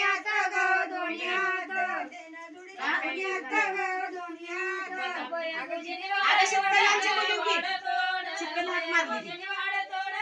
दुनियात ग दुनियात. दुनियात ग दुनियात. अरे शेवटल्यांची मुलगी. चिकन हात मारली. वाढ तोड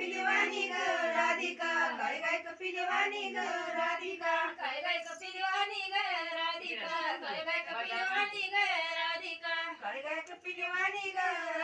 कपिलवाणी ग राधिका. काय काय कपिलवाणी ग राधिका. काय काय कपिलवाणी ग राधिका. काय काय कपिलवाणी ग राधिका. काय काय कपिलवाणी ग